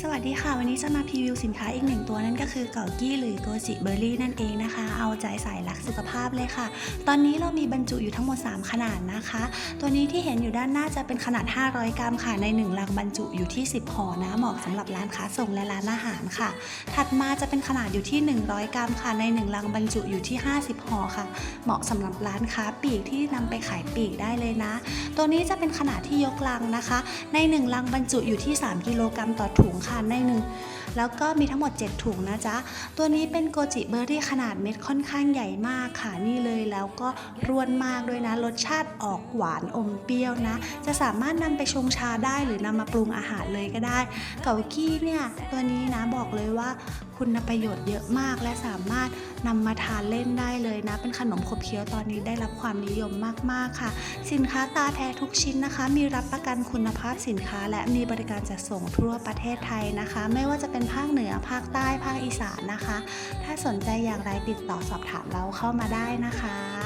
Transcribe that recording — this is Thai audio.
สวัสดีค่ะ วันนี้จะมาพรีวิวสินค้าอีกหนึ่งตัวนั่นก็คือเกากี้หรือโกจิเบอร์รี่นั่นเองนะคะ เอาใจใส่รักสุขภาพเลยค่ะ ตอนนี้เรามีบรรจุอยู่ทั้งหมด 3 ขนาดนะคะ ตัวนี้ที่เห็นอยู่ด้านหน้าจะเป็นขนาด 500 กรัมค่ะ ใน 1 ลังบรรจุอยู่ที่ 10ห่อนะเหมาะสำหรับร้านค้าส่งและร้านอาหารค่ะ ถัดมาจะเป็นขนาดอยู่ที่ 100 กรัมค่ะ ใน 1 ลังบรรจุอยู่ที่ 50ห่อค่ะ เหมาะสำหรับร้านค้าปีกที่นำไปขายปีกได้เลยนะ ตัวนี้จะเป็นขนาดที่ยกลังนะคะ ใน 1 ลังบรรจุอยู่ที่ 3 กิโลกรัมต่อถุงค่ะในหนึ่งแล้วก็มีทั้งหมด 7 ถุงนะจ๊ะ ตัวนี้เป็นโกจิเบอร์รี่ขนาดเม็ดค่อนข้างใหญ่มากค่ะนี่เลยแล้วก็ร่วนมากด้วยนะ รสชาติออกหวานอมเปรี้ยวนะ จะสามารถนำไปชงชาได้หรือนำมาปรุงอาหารเลยก็ได้ เกากี้เนี่ยตัวนี้นะบอกเลยว่า คุณประโยชน์เยอะมากและสามารถ นำมาทานเล่นได้เลยนะ เป็นขนมขบเคี้ยวตอนนี้ได้รับความนิยมมาก ๆ ค่ะ สินค้าตาแท้ทุกชิ้นนะคะ มีรับประกันคุณภาพสินค้า และมีบริการจัดส่งทั่วประเทศไทยนะคะ ไม่ว่าจะเป็นภาคเหนือภาคใต้ภาคอีสานนะคะ ถ้าสนใจอย่างไรติดต่อสอบถามเราเข้ามาได้นะคะ